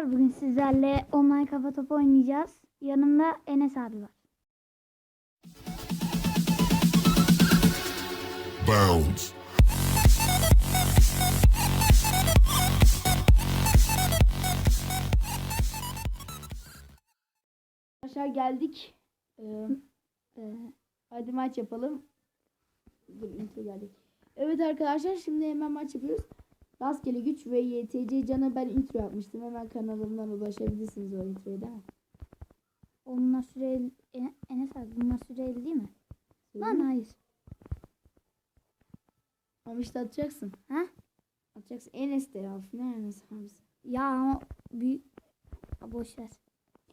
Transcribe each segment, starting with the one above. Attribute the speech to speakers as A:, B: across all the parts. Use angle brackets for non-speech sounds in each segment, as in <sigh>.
A: arkadaşlar. Bugün sizlerle online kafa topu oynayacağız. Yanımda Enes abi var.
B: Bounce.
C: Aşağı geldik. Ee,
A: Ee,
C: hadi maç yapalım. Dur intro geldik. Evet arkadaşlar şimdi hemen maç yapıyoruz. Rastgele güç ve YTC Can'a ben intro yapmıştım. Hemen kanalımdan ulaşabilirsiniz o introya değil mi?
A: onunla süreli En- Enes abi bunlar süreli değil mi? Lan hayır.
C: Ama işte atacaksın.
A: Ha?
C: Atacaksın. Enes de ya. Ne Enes abisi?
A: Ya ama Ha, boş ver.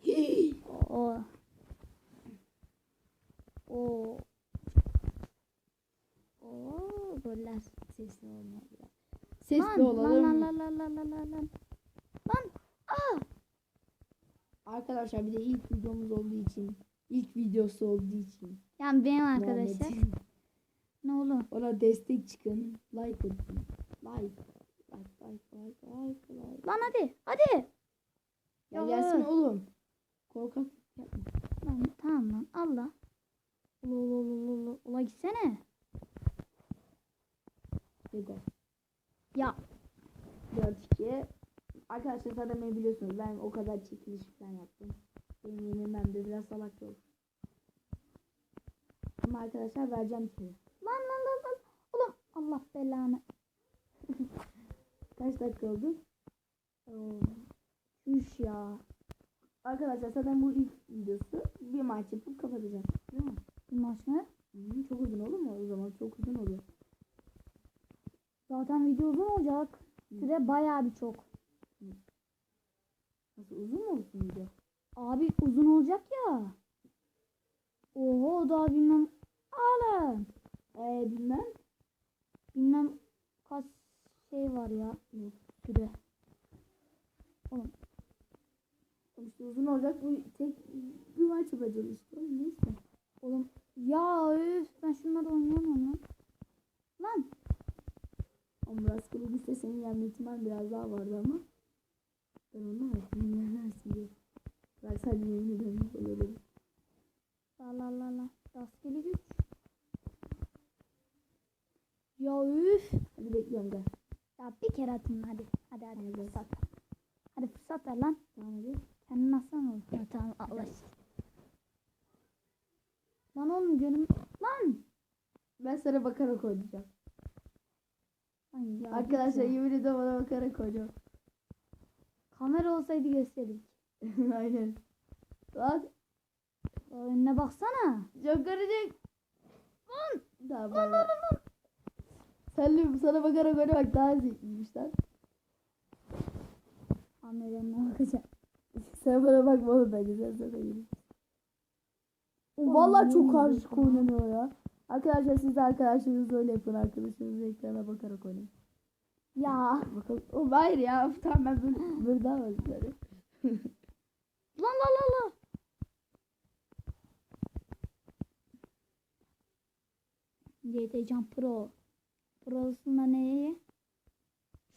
A: <gasps> O. O. O goller.
C: Sesli olma biraz. Sesli
A: Lan
C: olalım.
A: lan lan lan lan lan lan lan. Lan. Aa.
C: Arkadaşlar bir de ilk videomuz olduğu için. ilk videosu olduğu için.
A: Yani benim arkadaşlar. Ne olur.
C: Ona destek çıkın. Like atın. Like. Like like like like like.
A: Lan hadi. Hadi.
C: Ya
A: Ya.
C: gelsin oğlum. Korkak yapma.
A: Lan tamam lan. Allah. Ula ula ula ula ula. Gitsene.
C: Dede.
A: Ya.
C: 4-2. Arkadaşlar zaten beni biliyorsunuz. Ben o kadar çekiliş falan yaptım. Benim yenilmem de biraz salak olur. Ama arkadaşlar vereceğim size.
A: Lan lan lan lan. Oğlum Allah belanı. <laughs>
C: Kaç dakika oldu?
A: Oo. Üş ya.
C: Arkadaşlar zaten bu ilk videosu. Bir maç yapıp kapatacağım. Değil mi?
A: Bir maç mı?
C: Hı, çok uzun olur mu? O zaman çok uzun olur.
A: Zaten video uzun olacak. Süre bayağı bir çok.
C: Nasıl uzun mu olsun video?
A: Abi uzun olacak ya. Oho daha bilmem. Alın.
C: Ee, bilmem.
A: Bilmem kaç şey var ya.
C: Ne?
A: Süre.
C: İşte uzun olacak. Bu tek bir maç yapacağız işte. Neyse.
A: Oğlum ya üf ben şunları oynayamam. Lan.
C: Ama rastgele gitse senin yenme ihtimal biraz daha vardı ama. Ben onu verdim. <laughs> Yenersin diye. Ben sadece ederim. Böyle dedim.
A: La la la la. Rastgele güç. Ya üf.
C: Hadi bekliyorum gel.
A: Ya bir kere atın hadi. Hadi hadi
C: Hadi.
A: fırsat. Hadi fırsat ver lan.
C: Tamam hadi.
A: Kendin olur. Ha, tamam Allah. Lan oğlum gönlüm. Lan.
C: Ben sana bakarak oynayacağım.
A: Lan ya,
C: Arkadaşlar yemin ederim bana bakarak oynayacağım.
A: Kamera olsaydı gösterirdik. <laughs>
C: Aynen. Lan
A: Ya Önüne baksana.
C: çok karışık. Lan. Tamam bay bay. Sen sana bakarak oynamak daha zevkliymiş lan.
A: Kameranın bakacağım. <laughs>
C: Sen bana bakma oğlum bence sen sana gelin. O vallahi çok karışık oynanıyor ya. Arkadaşlar siz de arkadaşlarınızla öyle yapın. Arkadaşlarınızla ekrana bakarak oynayın.
A: Ya.
C: Bakalım. O hayır ya. Tamam ben böyle, böyle daha var. <laughs>
A: Lan lan lan lan. GT Pro. Pro'sunda neye?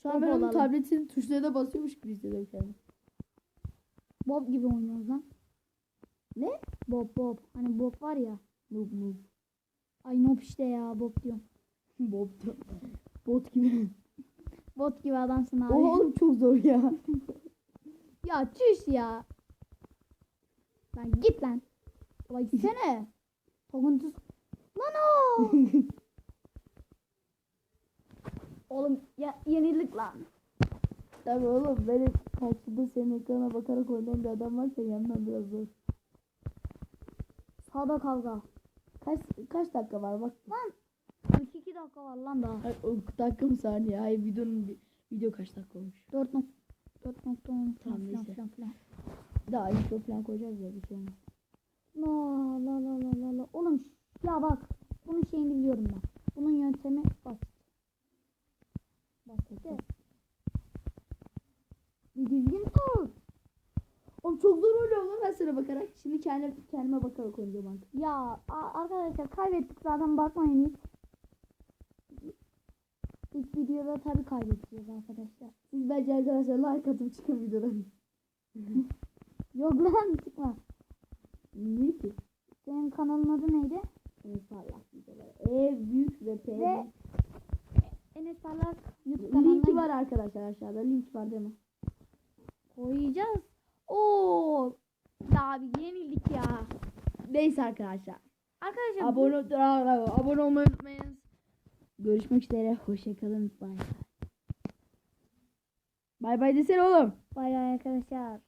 C: Şu an
A: Bob
C: ben onun tabletin tuşlarına basıyormuş gibi hissediyorum kendimi.
A: Bob gibi oynuyoruz lan.
C: Ne?
A: Bob Bob. Hani Bob var ya.
C: Noob noob.
A: Ay Nob işte ya Bob diyorum. <laughs>
C: Bob diyor. Bot gibi.
A: Bot gibi adamsın abi.
C: Oha oğlum çok zor ya. <laughs>
A: Ya çüş ya. Lan git lan. Ulan gitsene. Tokuntus. Lan o. <laughs> Oğlum ya yenildik lan.
C: Tabii oğlum benim karşımda senin ekrana bakarak oynayan bir adam varsa yenmem biraz zor.
A: Sağda kavga.
C: Kaç kaç dakika var bak.
A: Lan 42 dakika var lan daha.
C: Hayır, dakika mı saniye? Hayır videonun video kaç dakika olmuş?
A: 4 nok 4 nokta
C: Tamam,
A: falan filan filan.
C: Daha intro falan koyacağız ya bir şey olmaz.
A: La la la la la la. Oğlum ya bak. Bunun şeyini biliyorum ben. Bunun yöntemi basit. Basit. Bir düzgün tut.
C: Oğlum çok zor oluyor lan ben sana bakarak. Şimdi kendime, kendime bakarak oynayacağım artık.
A: Ya arkadaşlar kaybettik zaten bakmayın hiç. İlk videoda tabii kaybedeceğiz arkadaşlar.
C: Siz bence arkadaşlar like atıp çıkın videodan. <laughs>
A: Yok lan çıkma.
C: Ne ki?
A: Senin kanalın adı neydi?
C: En parlak videolar. E büyük ve P.
A: Ve Enes Parlak YouTube kanalına
C: Linki var arkadaşlar aşağıda. Link var değil mi?
A: koyacağız. Oo. Ya abi yenildik ya.
C: Neyse arkadaşlar.
A: Arkadaşlar bu-
C: Abone, abone olmayı unutmayınız. Görüşmek üzere. Hoşçakalın. Bay bay. Bay bay desene oğlum.
A: Bay bay arkadaşlar.